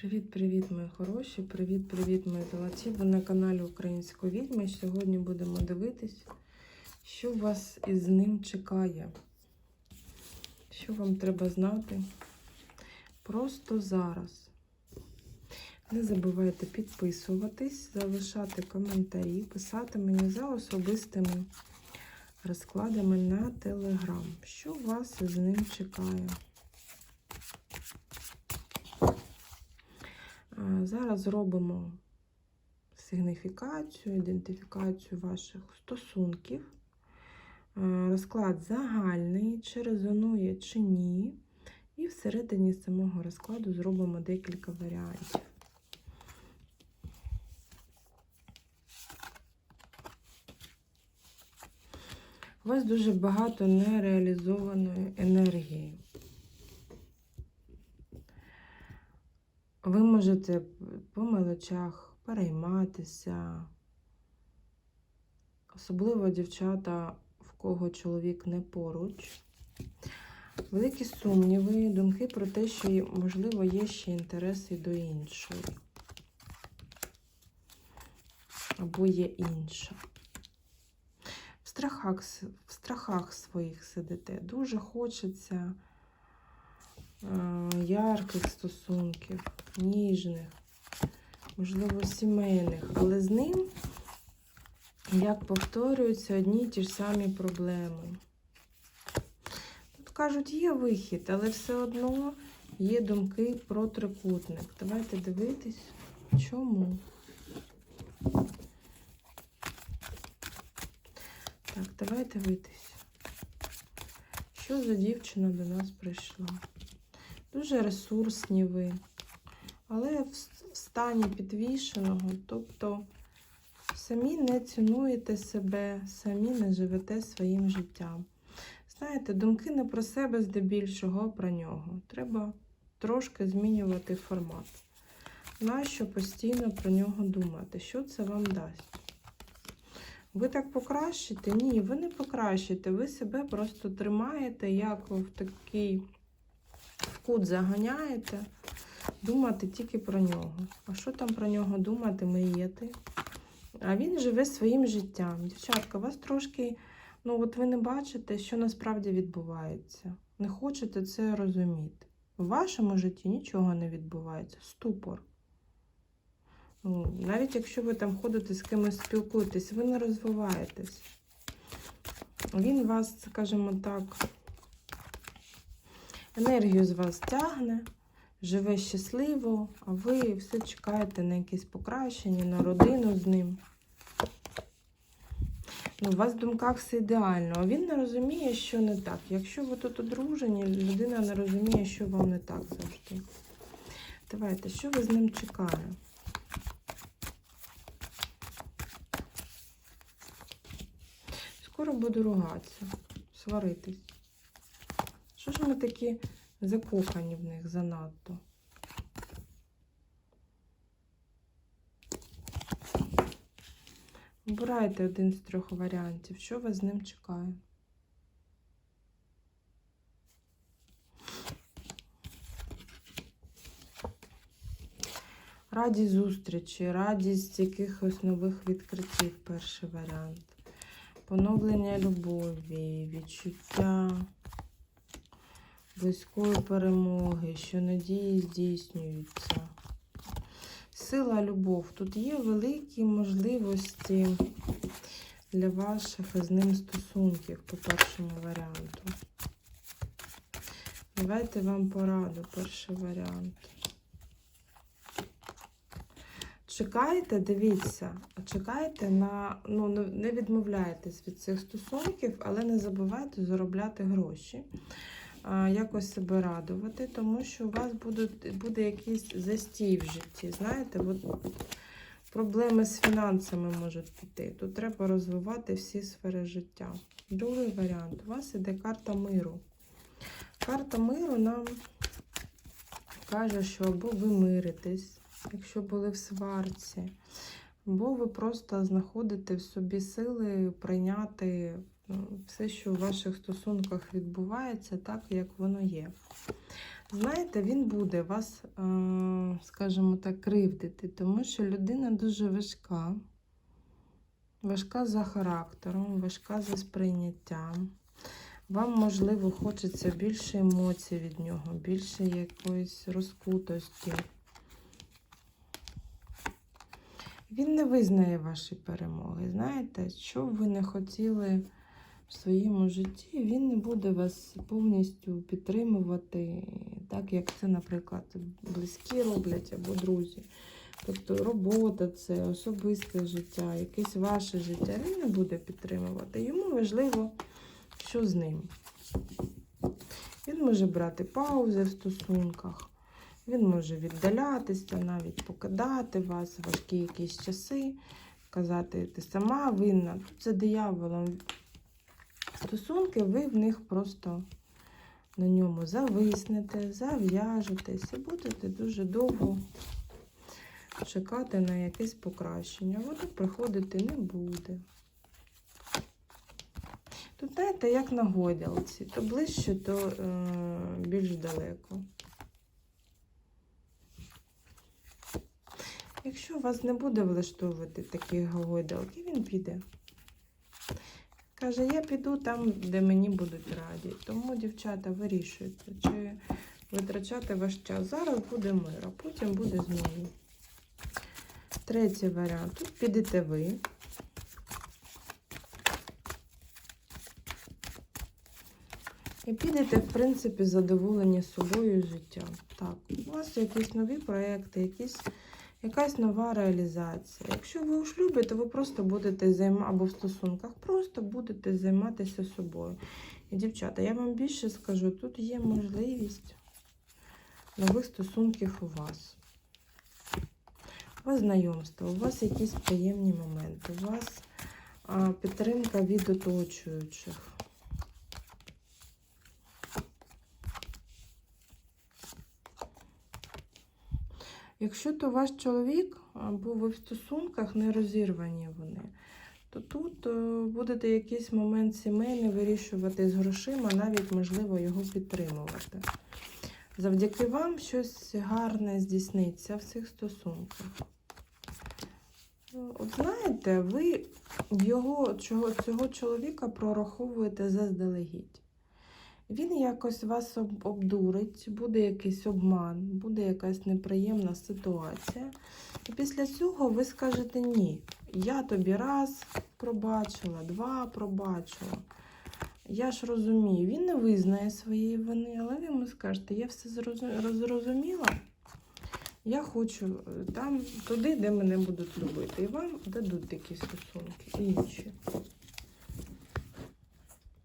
Привіт-привіт, мої хороші! Привіт-привіт, мої золоті! Ви на каналі Української відьми. Сьогодні будемо дивитись, що вас із ним чекає. Що вам треба знати просто зараз. Не забувайте підписуватись, залишати коментарі, писати мені за особистими розкладами на телеграм. Що вас із ним чекає? Зараз зробимо сигніфікацію, ідентифікацію ваших стосунків. Розклад загальний, чи резонує, чи ні. І всередині самого розкладу зробимо декілька варіантів. У вас дуже багато нереалізованої енергії. Ви можете по мелочах перейматися, особливо дівчата, в кого чоловік не поруч. Великі сумніви, думки про те, що, можливо, є ще інтереси до іншої. Або є інша. В страхах, в страхах своїх сидите. Дуже хочеться ярких стосунків, ніжних, можливо, сімейних, але з ним, як повторюються, одні й ті ж самі проблеми. Тут кажуть, є вихід, але все одно є думки про трикутник. Давайте дивитись, чому. Так, давайте дивитись. Що за дівчина до нас прийшла? Дуже ресурсні ви, але в стані підвішеного, тобто самі не цінуєте себе, самі не живете своїм життям. Знаєте, думки не про себе здебільшого, а про нього. Треба трошки змінювати формат. Нащо постійно про нього думати? Що це вам дасть? Ви так покращите? Ні, ви не покращите. Ви себе просто тримаєте, як в такий в кут заганяєте, думати тільки про нього. А що там про нього думати, мріяти? А він живе своїм життям. Дівчатка, вас трошки, ну от ви не бачите, що насправді відбувається. Не хочете це розуміти. В вашому житті нічого не відбувається. Ступор. Ну, Навіть якщо ви там ходите з кимось спілкуєтесь, ви не розвиваєтесь. Він вас, скажімо так, енергію з вас тягне, живе щасливо, а ви все чекаєте на якісь покращення, на родину з ним. Ну, У вас в думках все ідеально, а він не розуміє, що не так. Якщо ви тут одружені, людина не розуміє, що вам не так завжди. Давайте, що ви з ним чекаєте? Скоро буду ругатися, сваритись. Що ж ми такі закохані в них занадто? Обирайте один з трьох варіантів. Що вас з ним чекає? Радість зустрічі, радість якихось нових відкриттів перший варіант. Поновлення любові, відчуття близької перемоги, що надії здійснюються. Сила любов. Тут є великі можливості для ваших з ним стосунків по першому варіанту. Давайте вам пораду, перший варіант. Чекайте, дивіться, чекайте на, ну, не відмовляйтесь від цих стосунків, але не забувайте заробляти гроші, якось себе радувати, тому що у вас будуть, буде якийсь застій в житті. Знаєте, от проблеми з фінансами можуть піти. Тут треба розвивати всі сфери життя. Другий варіант. У вас іде карта миру. Карта миру нам каже, що або ви миритесь якщо були в сварці, бо ви просто знаходите в собі сили прийняти все, що у ваших стосунках відбувається, так, як воно є. Знаєте, він буде вас, скажімо, скажімо так, кривдити, тому що людина дуже важка. Важка за характером, важка за сприйняттям. Вам, можливо, хочеться більше емоцій від нього, більше якоїсь розкутості. Він не визнає ваші перемоги. Знаєте, що б ви не хотіли в своєму житті, він не буде вас повністю підтримувати, так як це, наприклад, близькі роблять або друзі. Тобто робота, це особисте життя, якесь ваше життя. Він не буде підтримувати. Йому важливо, що з ним. Він може брати паузи в стосунках, він може віддалятися, навіть покидати вас важкі якісь часи, казати, ти сама винна. Тут за дияволом стосунки, ви в них просто на ньому зависнете, зав'яжетесь і будете дуже довго чекати на якесь покращення. Воно приходити не буде. Тут, знаєте, як на гойдалці, то ближче, то е, більш далеко. Якщо вас не буде влаштовувати такі гойдалки, він піде. Каже, я піду там, де мені будуть раді. Тому, дівчата, вирішуйте, чи витрачати ваш час. Зараз буде мир, а потім буде знову. Третій варіант. Тут підете ви. І підете, в принципі, задоволені собою життям. Так, у вас якісь нові проекти, якісь, якась нова реалізація. Якщо ви у шлюбі, то ви просто будете займатися, або в стосунках, просто будете займатися собою. І, дівчата, я вам більше скажу, тут є можливість нових стосунків у вас. У вас знайомство, у вас якісь приємні моменти, у вас підтримка від оточуючих. Якщо то ваш чоловік або ви в стосунках не розірвані вони, то тут е, будете якийсь момент сімейний вирішувати з грошима, навіть можливо його підтримувати. Завдяки вам щось гарне здійсниться в цих стосунках. Ну, От знаєте, ви його, цього чоловіка прораховуєте заздалегідь. Він якось вас обдурить, буде якийсь обман, буде якась неприємна ситуація. І після цього ви скажете ні. Я тобі раз пробачила, два пробачила. Я ж розумію, він не визнає своєї вини, але ви йому скажете, я все зрозуміла. Я хочу е, там, туди, де мене будуть любити. І вам дадуть такі стосунки інші.